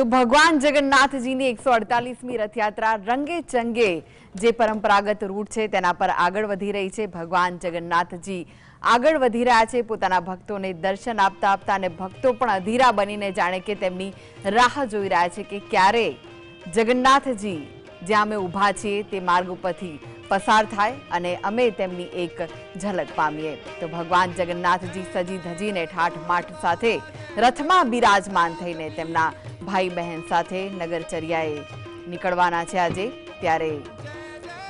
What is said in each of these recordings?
તો ભગવાન જગન્નાથજીની એકસો અડતાલીસમી રથયાત્રા રંગે ચંગે જે પરંપરાગત રૂટ છે તેના પર આગળ વધી રહી છે. ભગવાન જગન્નાથજી આગળ વધી રહ્યા છે. પોતાના ભક્તોને દર્શન આપતા આપતા અને ભક્તો પણ અધીરા બનીને જાણે કે તેમની રાહ જોઈ રહ્યા છે કે ક્યારે જગન્નાથજી જ્યાં અમે ઊભા છીએ તે માર્ગ ઉપરથી પસાર થાય અને અમે તેમની એક ઝલક પામીએ. તો ભગવાન જગન્નાથજી સજી ધજીને ઠાઠ માઠ સાથે રથમાં બિરાજમાન થઈને તેમના ભાઈ બહેન સાથે નગરચર્યાએ નીકળવાના છે આજે. ત્યારે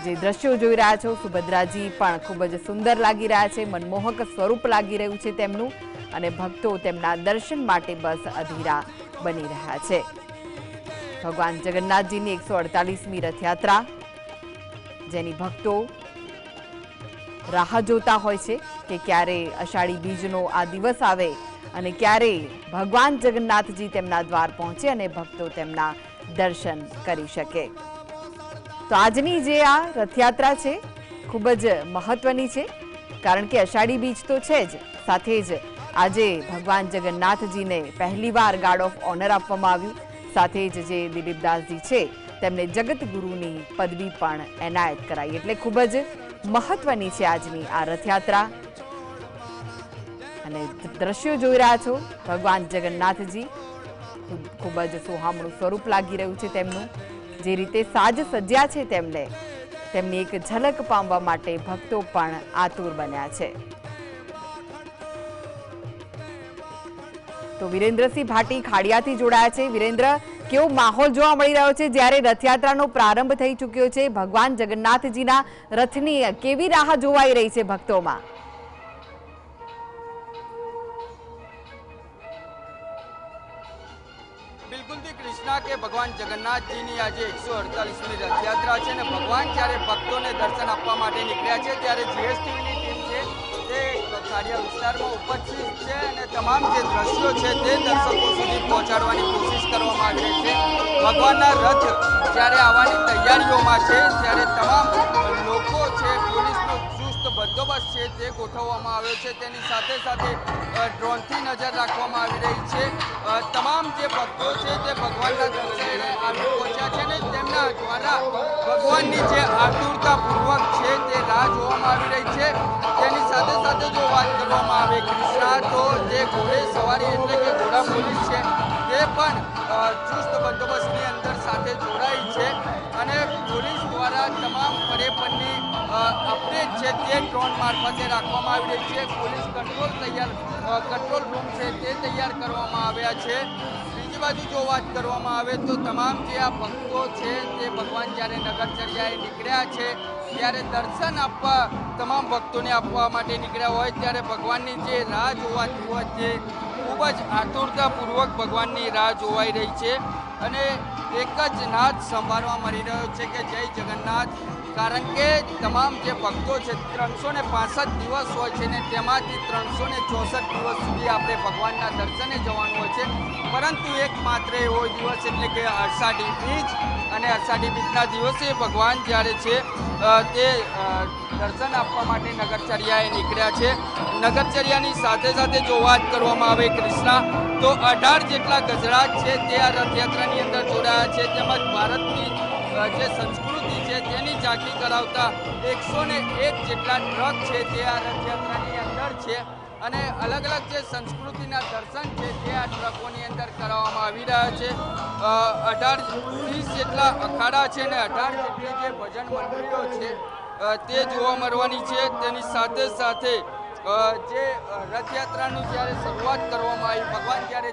જે દ્રશ્યો જોઈ રહ્યા છો, સુભદ્રાજી પણ ખૂબ જ સુંદર લાગી રહ્યા છે, મનમોહક સ્વરૂપ લાગી રહ્યું છે તેમનું અને ભક્તો તેમના દર્શન માટે બસ અધીરા બની રહ્યા છે. ભગવાન જગન્નાથજીની એકસો અડતાલીસમી રથયાત્રા, જેની ભક્તો રાહ જોતા હોય છે કે ક્યારે અષાઢી બીજનો આ દિવસ આવે અને ક્યારે ભગવાન જગન્નાથજી તેમના દ્વાર પહોંચે અને ભક્તો તેમના દર્શન કરી શકે. તો આજની જે આ રથયાત્રા છે, ખૂબ જ મહત્વની છે, કારણ કે અષાઢી બીજ તો છે જ. સાથે જ આજે ભગવાન જગન્નાથજીને પહેલીવાર ગાર્ડ ઓફ ઓનર આપવામાં આવ્યું. સાથે જ જે દિલીપદાસજી છે, તેમને જગત ગુરુની પદવી પણ એનાયત કરાઈ. એટલે ખૂબ જ મહત્વની છે આજની આ રથયાત્રા. અને દ્રશ્યો જોઈ રહ્યા છો. ભગવાન જગન્નાથજી. ખૂબ- જ સુહામણું સ્વરૂપ લાગી રહ્યું છે તેમનું. જે રીતે સાજ સજ્યા છે તેમને. તેમની એક ઝલક પામવા માટે ભક્તો પણ આતુર બન્યા છે. તો વિરેન્દ્રસિંહ ભાટી ખાડિયાથી જોડાયા છે. વિરેન્દ્ર, કેવો માહોલ જોવા મળી રહ્યો છે? જ્યારે રથયાત્રાનો પ્રારંભ થઈ ચૂક્યો છે, ભગવાન જગન્નાથજીના રથની કેવી રાહ જોવાઈ રહી છે ભક્તોમાં? કે ભગવાન જગન્નાથજીની આજે એકસો અડતાલીસમી રથયાત્રા છે અને ભગવાન જ્યારે ભક્તોને દર્શન આપવા માટે નીકળ્યા છે, ત્યારે જીએસટીવીની ટીમ છે, તે ખાડિયા વિસ્તારમાં ઉપસ્થિત છે અને તમામ જે દ્રશ્યો છે તે દર્શકો સુધી પહોંચાડવાની કોશિશ કરવામાં આવી રહી છે. ભગવાનના રથ જ્યારે આવવાની તૈયારીઓમાં છે, ત્યારે તમામ લોકો છે ચુસ્ત બંદોબસ્ત છે તે ગોઠવવામાં આવ્યો છે. તેની સાથે સાથે ડ્રોનથી નજર રાખવામાં આવી રહી છે. તમામ જે ભક્તો છે તે ભગવાનના દર્શને આવી પહોંચ્યા છે અને તેમના દ્વારા ભગવાનની જે આતુરતાપૂર્વક છે તે રાહ જોવામાં આવી રહી છે. તેની સાથે સાથે જો વાત કરવામાં આવે કૃષ્ણા, તો જે ઘોડે સવારી એટલે કે ઘોડા પોલીસ છે, તે પણ ચુસ્ત બંદોબસ્તની અંદર સાથે જોડાઈ છે. અને પોલીસ દ્વારા તમામ અપડેટ છે તે ડ્રોન મારફતે રાખવામાં આવી રહી છે. પોલીસ કંટ્રોલ તૈયાર કંટ્રોલ રૂમ છે તે તૈયાર કરવામાં આવ્યા છે. બીજી બાજુ જો વાત કરવામાં આવે તો તમામ જે આ ભક્તો છે તે ભગવાન જ્યારે નગરચર્યાએ નીકળ્યા છે, ત્યારે દર્શન આપવા, તમામ ભક્તોને આપવા માટે નીકળ્યા હોય, ત્યારે ભગવાનની જે રાહ જોવા જોવા તે ખૂબ જ આતુરતાપૂર્વક ભગવાનની રાહ જોવાઈ રહી છે. અને એક જ નાદ સંભાળવા મળી રહ્યો છે કે જય જગન્નાથ. કારણ કે તમામ જે ભક્તો છે ત્રણસો ને પાસઠ દિવસ હોય છે ને તેમાંથી ત્રણસો ને ચોસઠ દિવસ સુધી આપણે ભગવાનના દર્શને જવાનું હોય છે. પરંતુ એક માત્ર એવો દિવસ એટલે કે અષાઢી બીજ અને અષાઢી બીજના દિવસે ભગવાન જ્યારે છે તે દર્શન આપવા માટે નગરચર્યાએ નીકળ્યા છે. નગરચર્યાની સાથે સાથે જો વાત કરવામાં આવે કૃષ્ણા, તો અઢાર જેટલા ગજરાજ છે તે આ રથયાત્રાની અંદર જોડાયા છે. તેમજ ભારતની જે સંસ્કૃતિ ઝાંખી કરાવતા એકસો ને એક જેટલા ટ્રક છે તે આ રથયાત્રાની અંદર છે. અને અલગ અલગ જે સંસ્કૃતિના દર્શન છે તે આ ટ્રકોની અંદર કરાવવામાં આવી રહ્યા છે. અઢાર ત્રીસ જેટલા અખાડા છે ને અઢાર જેટલી જે ભજન મંડળીઓ છે તે જોવા મળવાની છે. તેની સાથે સાથે જે રથયાત્રાનું જ્યારે શરૂઆત કરવામાં આવી, ભગવાન જ્યારે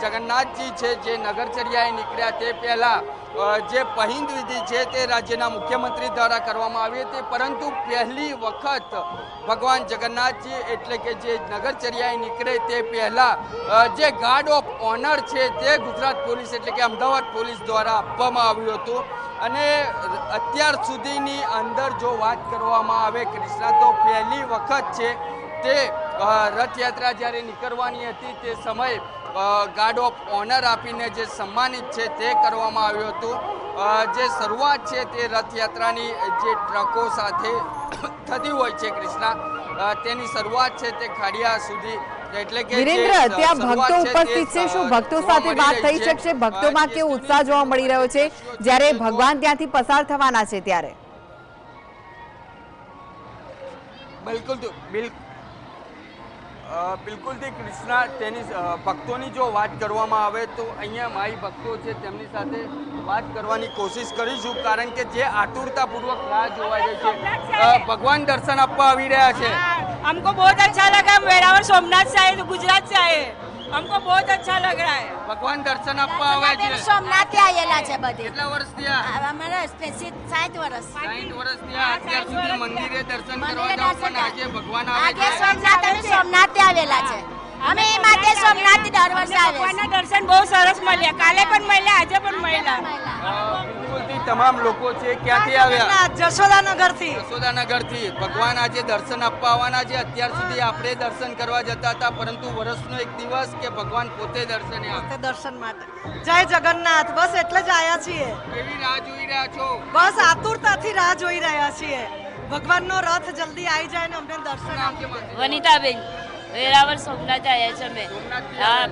જગન્નાથજી છે, જે નગરચર્યાએ નીકળ્યા તે પહેલાં જે પહિંદ વિધિ છે તે રાજ્યના મુખ્યમંત્રી દ્વારા કરવામાં આવી હતી, પરંતુ પહેલી વખત ભગવાન જગન્નાથજી એટલે કે જે નગરચર્યાએ નીકળે તે પહેલાં જે ગાર્ડ ઓફ ઓનર છે તે ગુજરાત પોલીસ એટલે કે અમદાવાદ પોલીસ દ્વારા આપવામાં આવ્યું હતું. અને અત્યાર સુધીની અંદર જો વાત કરવામાં આવે કૃષ્ણા તો પહેલી વખત છે તે રથયાત્રા જ્યારે નીકળવાની હતી તે સમયે ગાર્ડ ઓફ ઓનર આપીને જે સન્માનિત છે તે કરવામાં આવ્યું હતું. જે શરૂઆત છે તે રથયાત્રાની જે ટ્રકો સાથે થતી હોય છે કૃષ્ણા તેની શરૂઆત છે તે ખાડિયા સુધી. એટલે કે વિરેન્દ્ર ત્યાં ભક્તો ઉપસ્થિત છે? શું ભક્તો સાથે વાત થઈ શકશે? ભક્તોમાં કેવો ઉત્સાહ જોવા મળી રહ્યો છે? જ્યારે ભગવાન ત્યાંથી પસાર થવાના છે ત્યારે. બિલકુલ તો- બિલ અ, બિલકુલથી કૃષ્ણા તેની અ, ભક્તોની જો વાત કરવામાં આવે તો અહીંયા માઈ ભક્તો છે તેમની સાથે વાત કરવાની કોશિશ કરીશું કારણ કે જે આતુરતાપૂર્વક રાહ જોવાઈ રહી છે અ, ભગવાન દર્શન આપવા આવી રહ્યા છે हाँ, हमको बहुत अच्छा लगा हम वेरावल सोमनाथ से आए तो गुजरात से आए हमको बहुत अच्छा लग रहा है ભગવાન દર્શન આપવા આવ્યા છે સોમનાથ આવેલા છે બધી કેટલા વર્ષ થયા અમારા સ્પેશિયલ સાઠ વર્ષ સાઠ વર્ષ થયા. અત્યાર સુધી મંદિરે દર્શન કરવા જાવ પણ આજે ભગવાન આવે છે સોમનાથ અમે સોમનાથ આવેલા છે. અમે એ માટે સોમનાથ દર વર્ષે આવે ભગવાનના દર્શન બહુ સરસ મળ્યા. કાલે પણ મળ્યા આજે પણ મળ્યા. તમામ લોકો છે ક્યાંથી આવ્યા? જશોદાનગરથી યશોદાનગરથી ભગવાન આજે દર્શન આપવા આવવાના છે. અત્યાર સુધી આપણે દર્શન કરવા જતા હતા પરંતુ વર્ષનો એક દિવસ કે ભગવાન પોતે દર્શને આવે દર્શન માટે. જય જગન્નાથ. બસ એટલે જ આયા છીએ. કેવી રાહ જોઈ રહ્યા છો? બસ આતુરતાથી રાહ જોઈ રહ્યા છીએ. ભગવાનનો રથ જલ્દી આવી જાય ને અમને દર્શન માસી? વનિતાબેન. વેરાવળ સોમનાથ આવ્યા છે અમે.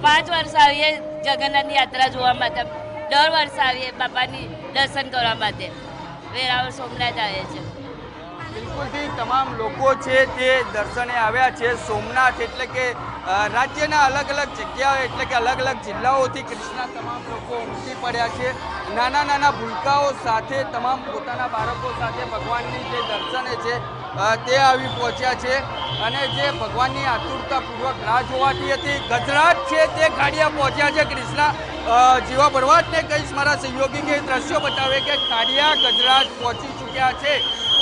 પાંચ વર્ષ આવીએ જગન્નાથની યાત્રા જોવા માટે. દર વર્ષ આવીએ બાપાની દર્શન કરવા માટે. વેરાવળ સોમનાથ આવે છે. બિલકુલથી તમામ લોકો છે તે દર્શને આવ્યા છે. સોમનાથ એટલે કે રાજ્યના અલગ અલગ જગ્યાઓ એટલે કે અલગ અલગ જિલ્લાઓથી કૃષ્ણના તમામ લોકો ઉમટી પડ્યા છે. નાના નાના ભૂલકાઓ સાથે તમામ પોતાના બાળકો સાથે ભગવાનની જે દર્શને છે તે આવી પહોંચ્યા છે. અને જે ભગવાનની આતુરતાપૂર્વક રાહ જોવાતી હતી ગજરાત છે તે ખાડિયા પહોંચ્યા છે કૃષ્ણા. જીવા ભરવાડને કહીશ, મારા સહયોગી કે દ્રશ્યો બતાવે કે ખાડિયા ગજરાજ પહોંચી ચૂક્યા છે.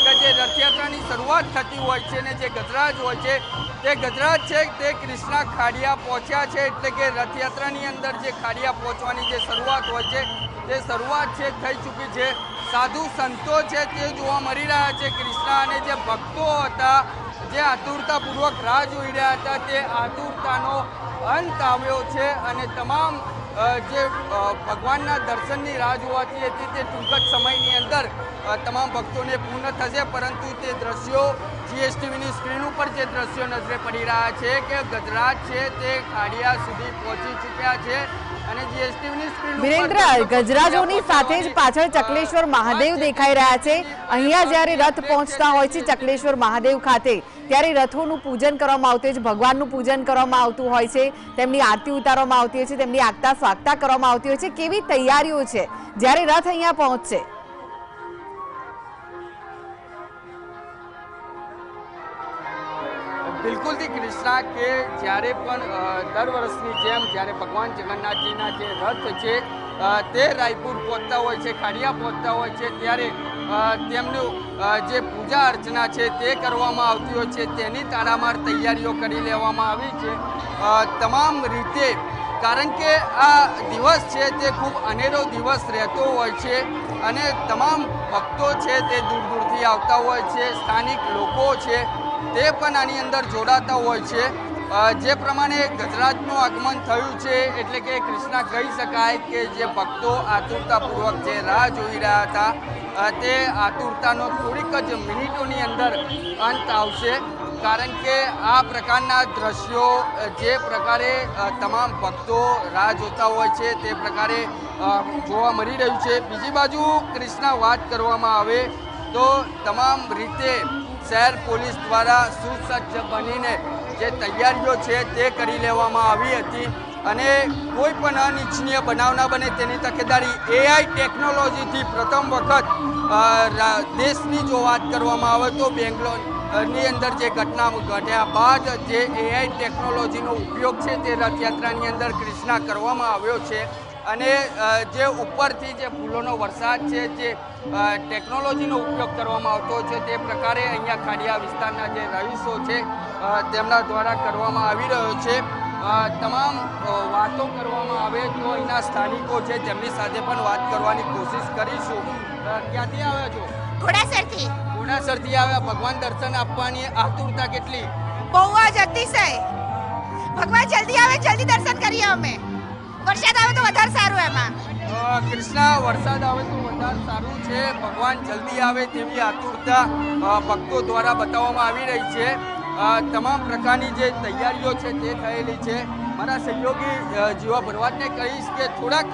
કે જે રથયાત્રાની શરૂઆત થતી હોય છે ને જે ગજરાજ હોય છે, તે ગજરાજ છે, તે કૃષ્ણા ખાડિયા પહોંચ્યા છે. એટલે કે રથયાત્રાની અંદર જે ખાડિયા પહોંચવાની જે શરૂઆત હોય છે, તે શરૂઆત છે, થઈ ચૂકી છે. સાધુ સંતો છે, તે જોવા મળી રહ્યા છે. કૃષ્ણા અને જે ભક્તો હતા, જે આતુરતાપૂર્વક રાહ જોઈ રહ્યા હતા, તે આતુરતાનો અંત આવ્યો છે અને તમામ જે ભગવાનના દર્શનની રાહ જોવાતી હતી તે ટૂંક જ સમયની અંદર તમામ ભક્તોને પૂર્ણ થશે, પરંતુ તે દ્રશ્યો જીએસટીવીની સ્ક્રીન ઉપર જે દ્રશ્યો નજરે પડી રહ્યા છે કે ગજરાજ છે તે ખાડિયા સુધી પહોંચી ચૂક્યા છે અને જીએસટીવીની સ્ક્રીન વિરેન્દ્ર ગજરાજોની સાથે જ પાછળ ચકલેશ્વર મહાદેવ દેખાઈ રહ્યા છે. અહીંયા જ્યારે રથ પહોંચતા હોય છે ચકલેશ્વર મહાદેવ ખાતે ત્યારે રથોનું પૂજન કરવામાં આવતું હોય છે ભગવાનનું પૂજન કરવામાં આવતું હોય છે તેમની આરતી ઉતારવામાં આવતી હોય છે તેમની આગતા સ્વાગતા કરવામાં આવતી હોય છે. કેવી તૈયારીઓ છે? જ્યારે રથ અહીંયા પહોંચશે બિલકુલથી કૃષ્ણા કે જ્યારે પણ દર વર્ષની જેમ જ્યારે ભગવાન જગન્નાથજીના જે રથ છે તે રાયપુર પહોંચતા હોય છે, ખાડિયા પહોંચતા હોય છે, ત્યારે તેમનું જે પૂજા અર્ચના છે તે કરવામાં આવતી હોય છે, તેની તારામાર તૈયારીઓ કરી લેવામાં આવી છે. તમામ રીતે, કારણ કે આ દિવસ છે તે ખૂબ અનેરો દિવસ રહેતો હોય છે અને તમામ ભક્તો છે તે દૂર દૂરથી આવતા હોય છે, સ્થાનિક લોકો છે તે પણ આની અંદર જોડાતા હોય છે. જે પ્રમાણે ગજરાજનું આગમન થયું છે, એટલે કે કૃષ્ણા કહી શકાય કે જે ભક્તો આતુરતાપૂર્વક જે રાહ જોઈ રહ્યા હતા તે આતુરતાનો થોડીક જ મિનિટોની અંદર અંત આવશે. કારણ કે આ પ્રકારના દ્રશ્યો જે પ્રકારે તમામ ભક્તો રાહ જોતા હોય છે, તે પ્રકારે જોવા મળી રહ્યું છે. બીજી બાજુ કૃષ્ણા વાત કરવામાં આવે તો તમામ રીતે શહેર પોલીસ દ્વારા સુસજ્જ બનીને જે તૈયારીઓ છે તે કરી લેવામાં આવી હતી અને કોઈ પણ અનિચ્છનીય બનાવ ના બને તેની તકેદારી એઆઈ ટેકનોલોજીથી પ્રથમ વખત દેશની જો વાત કરવામાં આવે તો બેંગ્લોરની અંદર જે ઘટના ઘટ્યા બાદ જે એઆઈ ટેકનોલોજીનો ઉપયોગ છે તે રથયાત્રાની અંદર કૃષ્ણા કરવામાં આવ્યો છે. અને જે ઉપરથી જે ફૂલોનો વરસાદ છે જે ટેકનોલોજીનો ઉપયોગ કરવામાં આવતો છે તે પ્રકારે અહીંયા ખાડિયા વિસ્તારના જે રહીશો છે તેમના દ્વારા કરવામાં આવી રહ્યો છે. તમામ વાતો કરવામાં આવે તો અહીંના સ્થાનિકો છે જેમની સાથે પણ વાત કરવાની કોશિશ કરીશું. ક્યાંથી આવ્યા છો? ઘોડાસરથી. ઘોડાસરથી આવ્યા. ભગવાન દર્શન આપવાની આતુરતા કેટલી? બહુ જ અતિશય. ભગવાન જલ્દી આવે જલ્દી દર્શન કરીએ અમે. વરસાદ આવે તો વધારે સારું એમાં. કૃષ્ણા, વરસાદ આવે તો વધારે સારું છે. ભગવાન જલ્દી આવે તેવી આતુરતા ભક્તો દ્વારા બતાવવામાં આવી રહી છે. તમામ પ્રકારની જે તૈયારીઓ છે તે થયેલી છે. મારા સહયોગી જીવા ભરવાડને કહીશ કે થોડાક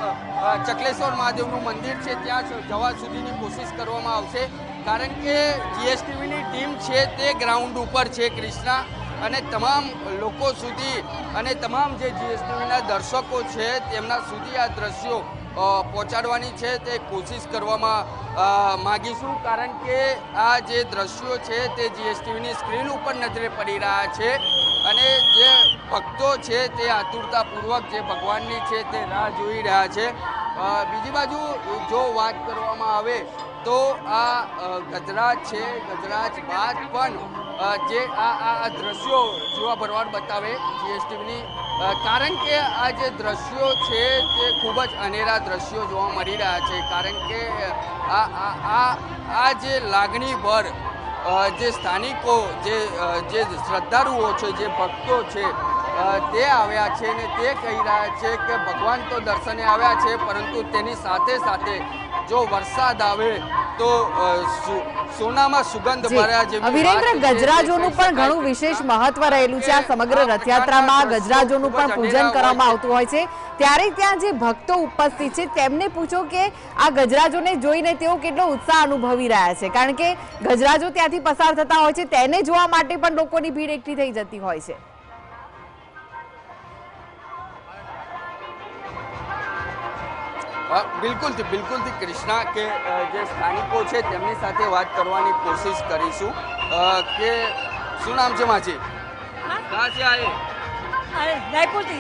ચકલેશ્વર મહાદેવનું મંદિર છે, ત્યાં જવા સુધીની કોશિશ કરવામાં આવશે. કારણ કે જીએસટીવીની ટીમ છે તે ગ્રાઉન્ડ ઉપર છે ક્રિષ્ના અને તમામ લોકો સુધી અને તમામ જે જીએસટીવીના દર્શકો છે, તેમના સુધી આ દ્રશ્યો પહોંચાડવાની છે તે કોશિશ કરવામાં માગીશું. કારણ કે આ જે દ્રશ્યો છે તે જીએસટીવીની સ્ક્રીન ઉપર નજરે પડી રહ્યા છે અને જે ભક્તો છે તે આતુરતાપૂર્વક જે ભગવાનની છે તે રાહ જોઈ રહ્યા છે. બીજી બાજુ જો વાત કરવામાં આવે તો આ ગજરાજ છે, ગજરાજ બાદ પણ જે આ આ દ્રશ્યો જોવા ભરવાડ બતાવે જીએસટીવીની કારણ કે આ જે દ્રશ્યો છે તે ખૂબ જ અનેરા દ્રશ્યો જોવા મળી રહ્યા છે. કારણ કે આ આ આ જે લાગણીભર જે સ્થાનિકો, જે જે શ્રદ્ધાળુઓ છે, જે ભક્તો છે તે આવ્યા છે ને તે કહી રહ્યા છે કે ભગવાન તો દર્શને આવ્યા છે, પરંતુ તેની સાથે સાથે જો વરસાદ આવે તો સોનામાં સુગંધ ભર્યા જેવી ગજરાજોનું પણ ઘણું વિશેષ મહત્વ રહેલું છે. આ સમગ્ર રથયાત્રામાં ગજરાજોનું પણ પૂજન કરવામાં આવતું હોય છે. ત્યારે ત્યાં જે ભક્તો ઉપસ્થિત છે તેમને પૂછો કે આ ગજરાજોને જોઈને તેઓ કેટલો ઉત્સાહ અનુભવી રહ્યા છે. કારણ કે ગજરાજો ત્યાંથી પસાર થતા હોય છે. તેને જોવા માટે પણ લોકોની ભીડ એકઠી થઈ જતી હોય છે. બિલકુલથી બિલકુલથી કૃષ્ણા કે અ, જે સ્થાનિકો છે તેમની સાથે વાત કરવાની કોશિશ કરીશું અ, કે શું નામ છે માજી कहाँ से आए अरे रायपुर थी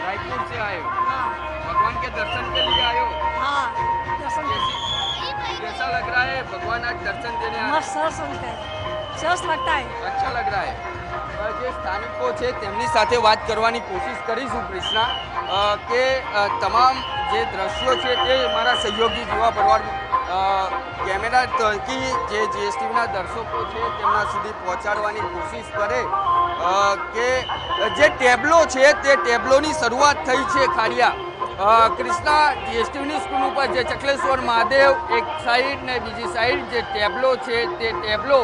रायपुर से आए हो भगवान के दर्शन के लिए आए हो हाँ दर्शन कैसी- कैसा लग रहा है भगवान आज दर्शन देने आ मस्त सरस लगता है सरस लगता है अच्छा लग रहा है અ, જે સ્થાનિકો છે તેમની સાથે વાત કરવાની કોશિશ કરીશું કૃષ્ણા અ, કે અ, તમામ જે દ્રશ્યો છે તે મારા સહયોગી જોવા ભરવાડ કેમેરા થકી જે જીએસટીના દર્શકો છે તેમના સુધી પહોંચાડવાની કોશિશ કરે કે જે ટેબલો છે તે ટેબલોની શરૂઆત થઈ છે ખાડિયા. કૃષ્ણા જીએસટીની સ્કૂલ ઉપર જે ચકલેશ્વર મહાદેવ એક સાઈડ ને બીજી સાઈડ જે ટેબલો છે તે ટેબલો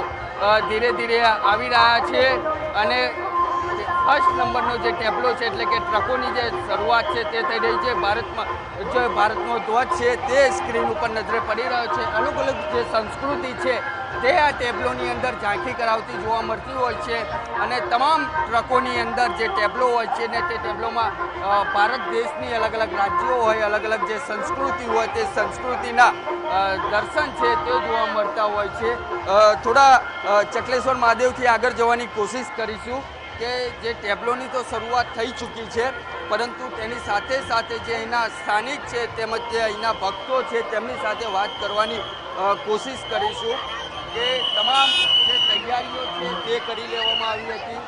ધીરે ધીરે આવી રહ્યા છે અને ફર્સ્ટ નંબરનો જે ટેબલો છે, એટલે કે ટ્રકોની જે શરૂઆત છે તે થઈ રહી છે. ભારતમાં, જે ભારતનો ધ્વજ છે તે સ્ક્રીન ઉપર નજરે પડી રહ્યો છે. અલગ અલગ જે સંસ્કૃતિ છે તે આ ટેબલોની અંદર ઝાંખી કરાવતી જોવા મળતી હોય છે અને તમામ ટ્રકોની અંદર જે ટેબલો હોય છે ને તે ટેબલોમાં ભારત દેશની અલગ અલગ રાજ્યો હોય, અલગ અલગ જે સંસ્કૃતિ હોય તે સંસ્કૃતિના દર્શન છે તે જોવા મળતા હોય છે. થોડા ચકલેશ્વર મહાદેવથી આગળ જવાની કોશિશ કરીશું. કે જે ટેબલોની તો શરૂઆત થઈ ચૂકી છે પરંતુ તેની સાથે સાથે જે અહીંના સ્થાનિક છે તેમજ જે અહીંના ભક્તો છે તેમની સાથે વાત કરવાની અ, કોશિશ કરીશું કે તમામ જે તૈયારીઓ છે તે કરી લેવામાં આવી હતી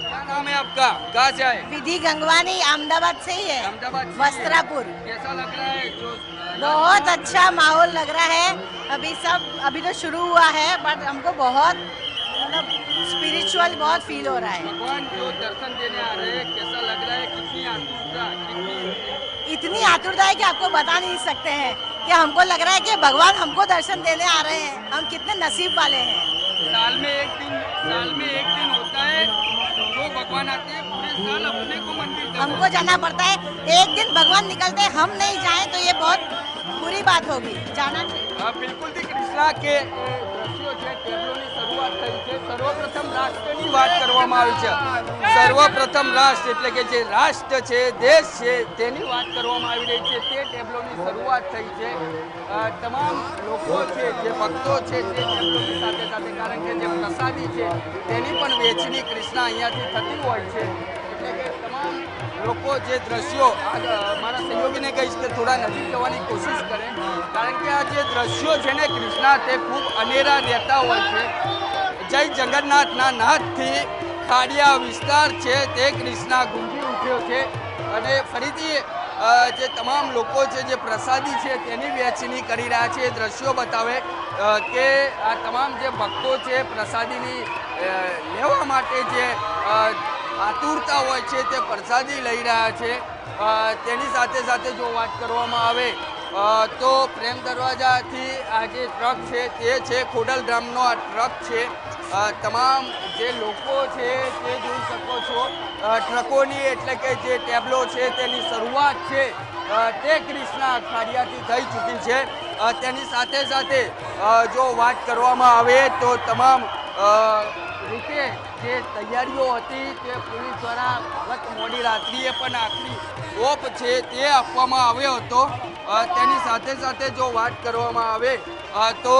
क्या नाम है आपका कहाँ से आए विधि गंगवानी अहमदाबाद से ही है अहमदाबाद से वस्त्रापुर कैसा लग रहा है जो बहुत अच्छा माहौल लग रहा है अभी सब अभी तो शुरू हुआ है बट हमको बहुत मतलब स्पिरिचुअल बहुत फील हो रहा है। भगवान जो दर्शन देने आ रहे हैं कैसा लग रहा है? कितनी आतुरता कितनी इतनी आतुरता है कि आपको बता नहीं सकते हैं कि हमको लग रहा है कि भगवान हमको दर्शन देने आ रहे हैं। हम कितने नसीब वाले हैं। साल में एक दिन साल में एक दिन होता है वो भगवान आते हैं पूरे साल अपने को मंदिर हमको जाना पड़ता है। एक दिन भगवान निकलते हम नहीं जाए तो ये बहुत बुरी बात होगी। जाना हाँ, बिल्कुल भी कृष्णा के સર્વપ્રથમ રાષ્ટ્રની વાત કરવામાં આવી છે. સર્વપ્રથમ રાષ્ટ્ર એટલે કે જે રાષ્ટ્ર છે, દેશ છે, તેની વાત કરવામાં આવી રહી છે. તે ટેબ્લોની શરૂઆત થઈ છે. તમામ લોકો છે, જે ભક્તો છે, તે ટેબલોની સાથે સાથે કારણ કે જે પ્રસાદી છે, તેની પણ વેચણી કૃષ્ણા અહીંયાથી થતી હોય છે. એટલે કે તમામ લોકો જે દ્રશ્યો મારા સહયોગીને કહીશ કે થોડા નજીક જવાની કોશિશ કરે. કારણ કે આ જે દ્રશ્યો છે ને કૃષ્ણા, તે ખૂબ અનેરા રહેતા હોય છે. જય જગન્નાથના નાથથી ખાડિયા વિસ્તાર છે, તે કૃષ્ણા ગુંજી ઉઠ્યો છે અને ફરીથી જે તમામ લોકો છે, જે પ્રસાદી છે, તેની વહેંચણી કરી રહ્યા છે. દ્રશ્યો બતાવે કે આ તમામ જે ભક્તો છે, પ્રસાદીની લેવા માટે જે આતુરતા હોય છે, તે પ્રસાદી લઈ રહ્યા છે. તેની સાથે સાથે જો વાત કરવામાં આવે તો પ્રેમ દરવાજાથી આ જે ટ્રક છે, તે છે ખોડલ ખોડલધામનો આ ટ્રક છે. તમામ જે લોકો છે, તે જોઈ શકો છો. ટ્રકોની એટલે કે જે ટેબલો છે, તેની શરૂઆત છે તે ક્રિષ્ના અખાડિયાથી થઈ ચૂકી છે. તેની સાથે સાથે જો વાત કરવામાં આવે તો તમામ રીતે જે તૈયારીઓ હતી તે પોલીસ દ્વારા ગત મોડી રાત્રિએ પણ આખરી ઓપ છે તે આપવામાં આવ્યો હતો. તેની સાથે સાથે જો વાત કરવામાં આવે તો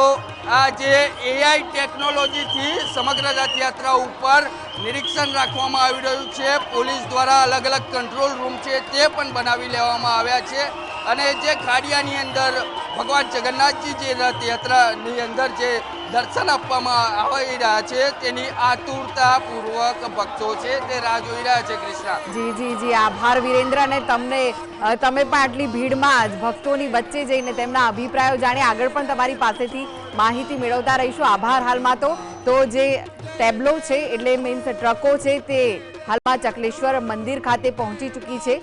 આ જે એઆઈ ટેકનોલોજીથી સમગ્ર રથયાત્રા ઉપર નિરીક્ષણ રાખવામાં આવી રહ્યું છે. પોલીસ દ્વારા અલગ અલગ કંટ્રોલ રૂમ છે તે પણ બનાવી લેવામાં આવ્યા છે. અને જે ખાડિયાની અંદર ભગવાન જગન્નાથજી જે રથયાત્રાની અંદર જે દર્શન આપવામાં આવી રહ્યા છે, તેની આતુરતાપૂર્વક ભક્તો છે તે રાહ જોઈ રહ્યા છે કૃષ્ણા. જી જી જી, આભાર વિરેન્દ્ર અને તમને તમે પણ આટલી ભીડમાં ભક્તોની વચ્ચે જઈને તેમના અભિપ્રાયો જાણી આગળ પણ તમારી પાસેથી માહિતી મેળવતા રહીશું. આભાર હાલમાં તો. તો જે ટેબ્લો છે, એટલે મીન્સ ટ્રકો છે, તે હાલમાં ચકલેશ્વર મંદિર ખાતે પહોંચી ચૂકી છે.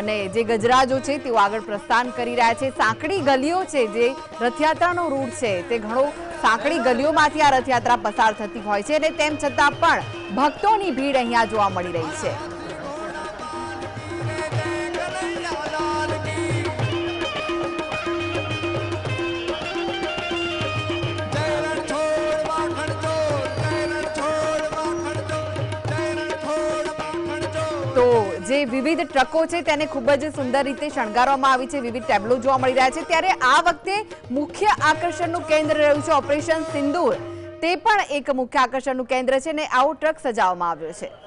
અને જે ગજરાજો છે, તેઓ આગળ પ્રસ્થાન કરી રહ્યા છે. સાંકડી ગલીઓ છે, જે રથયાત્રાનો રૂટ છે, તે ઘણો સાંકડી ગલીઓમાંથી આ રથયાત્રા પસાર થતી હોય છે અને તેમ છતાં પણ ભક્તોની ભીડ અહીંયા જોવા મળી રહી છે. જે વિવિધ ટ્રકો છે તેને ખૂબ જ સુંદર રીતે શણગારવામાં આવી છે. વિવિધ ટેબ્લો જોવા મળી રહ્યા છે. ત્યારે આ વખતે મુખ્ય આકર્ષણનું કેન્દ્ર રહ્યું છે ઓપરેશન સિંદૂર. તે પણ એક મુખ્ય આકર્ષણનું કેન્દ્ર છે અને આવો ટ્રક સજાવવામાં આવ્યો છે.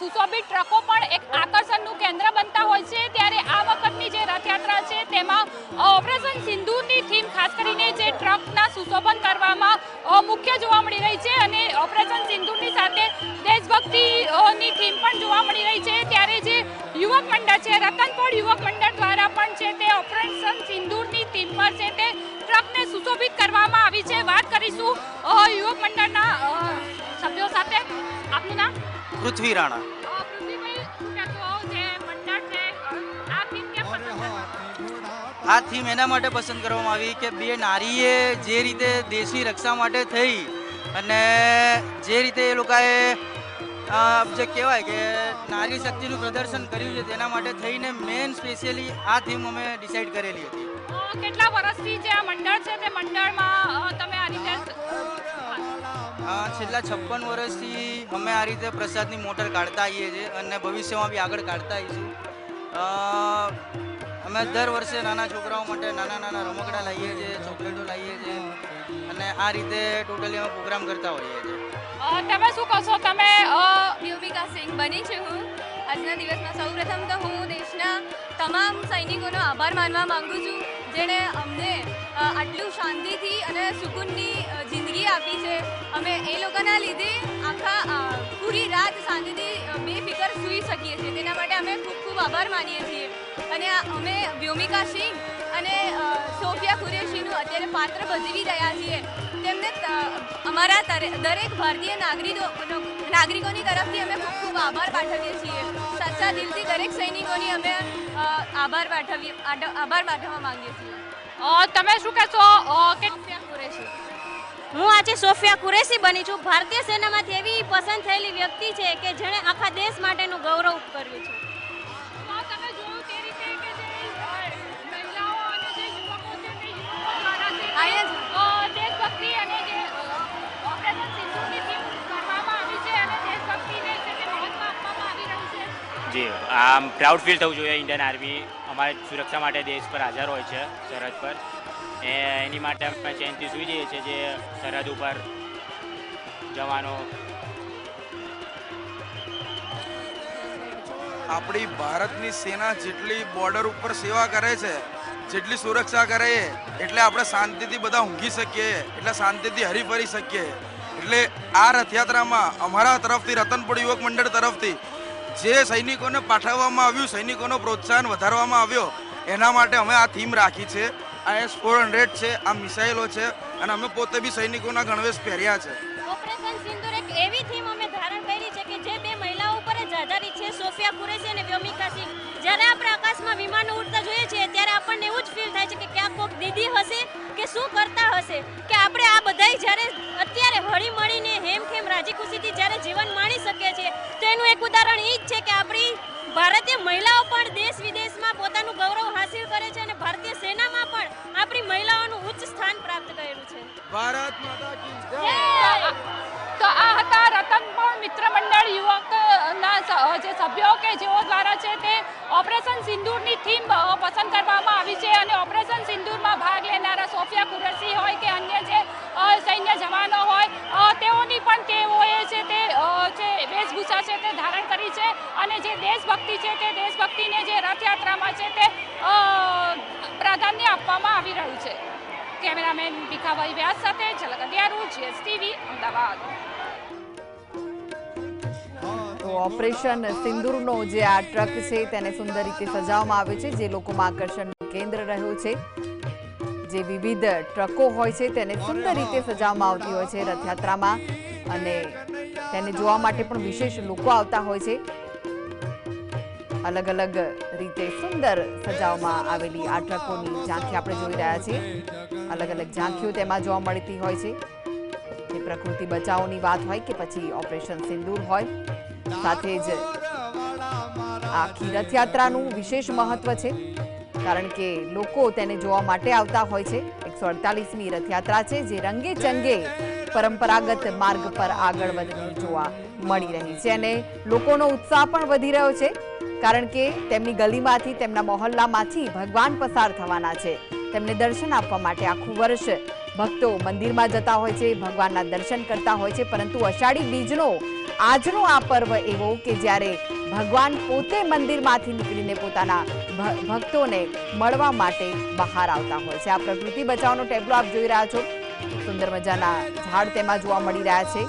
સુશોભિત ટ્રકો પણ એક આકર્ષણનું કેન્દ્ર બનતા હોય છે. ત્યારે આ વખતની જે રથયાત્રા છે, તેમાં ઓપરેશન સિંદૂરની થીમ ખાસ કરીને જે ટ્રકના સુશોભન કરવામાં મુખ્ય જોવા મળી રહી છે અને ઓપરેશન સિંદૂરની સાથે દેશભક્તિની થીમ પણ જોવા મળી રહી છે. ત્યારે જે યુવક મંડળ છે, રતનપોળ યુવક મંડળ દ્વારા પણ છે તે ઓપરેશન સિંદૂરની થીમ પર છે ટ્રકને સુશોભિત કરવામાં આવી છે. વાત કરીશું યુવક મંડળના સભ્યો સાથે. આપનું નામ? પૃથ્વી રાણા. આ થીમ કેમ પસંદ કરવામાં આ થીમ એના માટે પસંદ કરવામાં આવી કે બે નારીએ જે રીતે દેશની રક્ષા માટે થઈ અને જે રીતે એ લોકોએ જે કહેવાય કે નારી શક્તિનું પ્રદર્શન કર્યું છે તેના માટે થઈને મેન સ્પેશિયલી આ થીમ અમે ડિસાઈડ કરેલી હતી. કેટલા વર્ષથી જે આ મંડળ છે તે મંડળમાં તમે આ રીતે છેલ્લા છપ્પન વર્ષથી અમે આ રીતે પ્રસાદની મોટર કાઢતા આવીએ છીએ અને ભવિષ્યમાં બી આગળ કાઢતા આવીશું. અમે દર વર્ષે નાના છોકરાઓ માટે નાના નાના રમકડા લાવીએ છીએ ચોકલેટો લાવીએ છીએ અને આ રીતે ટોટલી અમે પ્રોગ્રામ કરતા હોઈએ છીએ. તમે શું કહો તમે અ, સિંહ બની છું હું. આજના દિવસમાં સૌપ્રથમ તો હું દેશના તમામ સૈનિકોનો આભાર માનવા માંગુ છું. જેણે અમને આટલું શાંતિથી અને સુકૂનની જિંદગી આપી છે. અમે એ લોકોના લીધે આખા પૂરી રાત શાંતિથી બેફિકર સૂઈ શકીએ છીએ. તેના માટે અમે ખૂબ ખૂબ આભાર માનીએ છીએ. અને અમે વ્યોમિકા સિંહ અને સોફિયા કુરેશીનું અત્યારે પાત્ર ભજવી રહ્યા છીએ. તેમને અમારા દરેક ભારતીય નાગરિકો નાગરિકોની તરફથી અમે ખૂબ ખૂબ આભાર પાઠવીએ છીએ. સાચા દિલથી દરેક સૈનિકોની અમે આભાર પાઠવીએ આભાર પાઠવવા માંગીએ છીએ. તમે શું કહેશો? કે કુરેશી. હું આજે સોફિયા કુરેશી બની છું. ભારતીય સેનામાંથી એવી પસંદ થયેલી વ્યક્તિ છે કે જેણે આખા દેશ માટેનું ગૌરવ કર્યું છે. અ, જી, આમ પ્રાઉડ ફીલ થવું જોઈએ ઇન્ડિયન આર્મી અમારી સુરક્ષા માટે દેશ પર હાજર હોય છે, સરહદ પર. એ, એની માટે અમે ચેનથી સુઈ જઈએ છીએ જે સરહદ ઉપર જવાનો. આપણી ભારતની સેના જેટલી બોર્ડર ઉપર સેવા કરે છે, જેટલી સુરક્ષા કરે, એટલે આપણે શાંતિથી બધા ઊંઘી શકીએ, એટલે શાંતિથી હરીફરી શકીએ. એટલે આ રથયાત્રામાં અમારા તરફથી, રતનપુર યુવક મંડળ તરફથી જે સૈનિકોને પાઠવવામાં આવ્યું, સૈનિકોનો પ્રોત્સાહન વધારવામાં આવ્યો, એના માટે અમે આ થીમ રાખી છે. આ એસ ફોર હંડ્રેડ છે, આ મિસાઇલો છે, અને અમે પોતે બી સૈનિકોના ગણવેશ પહેર્યા છે. એક એવી થીમ અમે ધારણ કરી છે કે જે બે મહિલાઓ ઉપર જ આધારિત છે. સોફિયા કુરેશી અને વ્યોમિકા સિંહ જ્યારે આપણે આકાશમાં વિમાનો ઉડતા જોઈએ છીએ, ત્યારે આપણને એવું જ ફીલ થાય છે કે ક્યાંક કોઈક દીદી હશે કે શું કરતા હશે, કે આપણે આ બધાય જ્યારે સ્થાન પ્રાપ્ત કરેલું છે. ભારત માતા કી તો આ હતા રતનપણ મિત્ર મંડળ યુવકના જે સભ્યો કે જેઓ દ્વારા છે તે ઓપરેશન સિંદૂરની થીમ પસંદ કરવામાં આવી છે અને ઓપરેશન સિંદૂરમાં ભાગ લેનારા સોફિયા કુરેશી હોય કે અન્ય જે સૈન્ય જવાનો હોય તેઓની પણ તેઓએ છે તે જે વેશભૂષા છે તે ધારણ કરી છે અને જે દેશભક્તિ છે તે દેશભક્તિને જે રથયાત્રામાં છે તે પ્રાધાન્ય આપવામાં આવી રહ્યું છે. કેમેરામેન ભીખાભાઈ વ્યાસ સાથે ઝલક અગિયારું જીએસટીવી, અમદાવાદ. તો ઓપરેશન સિંદૂરનો જે આ ટ્રક છે તેને સુંદર રીતે સજાવવામાં આવ્યો છે, જે લોકોમાં આકર્ષણનું કેન્દ્ર રહ્યું છે. જે વિવિધ ટ્રકો હોય છે તેને સુંદર રીતે સજાવવામાં આવતી હોય છે રથયાત્રામાં અને તેને જોવા માટે પણ વિશેષ લોકો આવતા હોય છે. અલગ અલગ રીતે સુંદર સજાવવામાં આવેલી આ ટ્રકોની ઝાંખી આપણે જોઈ રહ્યા છીએ. અલગ અલગ ઝાંખીઓ તેમાં જોવા મળતી હોય છે. એ પ્રકૃતિ બચાવોની વાત હોય કે પછી ઓપરેશન સિંદૂર હોય. સાથે જ આખી રથયાત્રાનું વિશેષ મહત્વ છે. કારણ કે લોકો તેને જોવા માટે આવતા હોય છે. એકસો અડતાલીસમી રથયાત્રા છે, જે રંગે ચંગે પરંપરાગત માર્ગ પર આગળ વધતી જોવા મળી રહી છે અને લોકોનો ઉત્સાહ પણ વધી રહ્યો છે. કારણ કે તેમની ગલીમાંથી, તેમના મોહલ્લામાંથી ભગવાન પસાર થવાના છે. તેમને દર્શન આપવા માટે આખું વર્ષ ભક્તો મંદિરમાં જતા હોય છે, ભગવાનના દર્શન કરતા હોય છે, પરંતુ અષાઢી બીજનો આજનો આ પર્વ એવો કે જ્યારે ભગવાન પોતે મંદિરમાંથી નીકળીને પોતાના ભક્તોને મળવા માટે બહાર આવતા હોય છે. આ પ્રકૃતિ બચાવનો ટેબ્લો આપ જોઈ રહ્યા છો. સુંદર મજાના ઝાડ તેમાં જોવા મળી રહ્યા છે.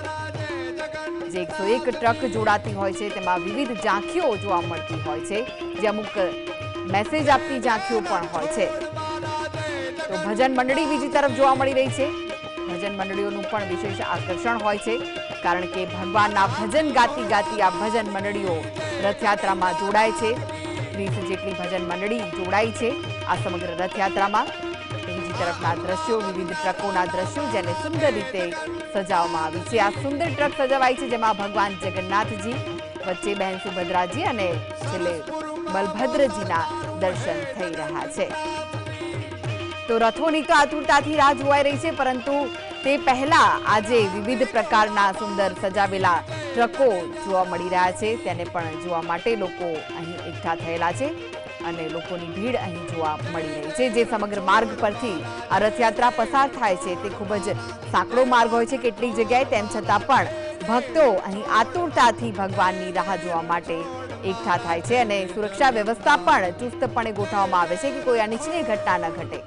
જે એકસો એક ટ્રક જોડાતી હોય છે, તેમાં વિવિધ ઝાંખીઓ જોવા મળતી હોય છે. જે અમુક મેસેજ આપતી ઝાંખીઓ પણ હોય છે. તો ભજન મંડળી બીજી તરફ જોવા મળી રહી છે. ભજન મંડળીઓનું પણ વિશેષ આકર્ષણ હોય છે, કારણ કે ભગવાનના ભજન ગાતી ગાતી આ ભજન મંડળીઓ રથયાત્રામાં જોડાય છે. ત્રીસ જેટલી ભજન મંડળી જોડાઈ છે આ સમગ્ર રથયાત્રામાં. બીજી તરફના દ્રશ્યો, વિવિધ ટ્રકોના દ્રશ્યો જેને સુંદર રીતે સજાવવામાં આવી છે. આ સુંદર ટ્રક સજાવાઈ છે, જેમાં ભગવાન જગન્નાથજી, વચ્ચે બહેન સુભદ્રાજી અને છેલ્લે બલભદ્રજીના દર્શન થઈ રહ્યા છે. તો રથોની તો આતુરતાથી રાહ જોવાઈ રહી છે, પરંતુ તે પહેલા આજે વિવિધ પ્રકારના સુંદર સજાવેલા ટ્રકો જોવા મળી રહ્યા છે. તેને પણ જોવા માટે લોકો અહીં એકઠા થયેલા છે અને લોકોની ભીડ અહીં જોવા મળી રહી છે. જે સમગ્ર માર્ગ પરથી આ રથયાત્રા પસાર થાય છે, તે ખૂબ જ સાંકડો માર્ગ હોય છે કેટલીક જગ્યાએ. તેમ છતાં પણ ભક્તો અહીં આતુરતાથી ભગવાનની રાહ જોવા માટે એકઠા થાય છે અને સુરક્ષા વ્યવસ્થા પણ ચુસ્તપણે ગોઠવવામાં આવે છે કે કોઈ અનિચ્છનીય ઘટના ન ઘટે.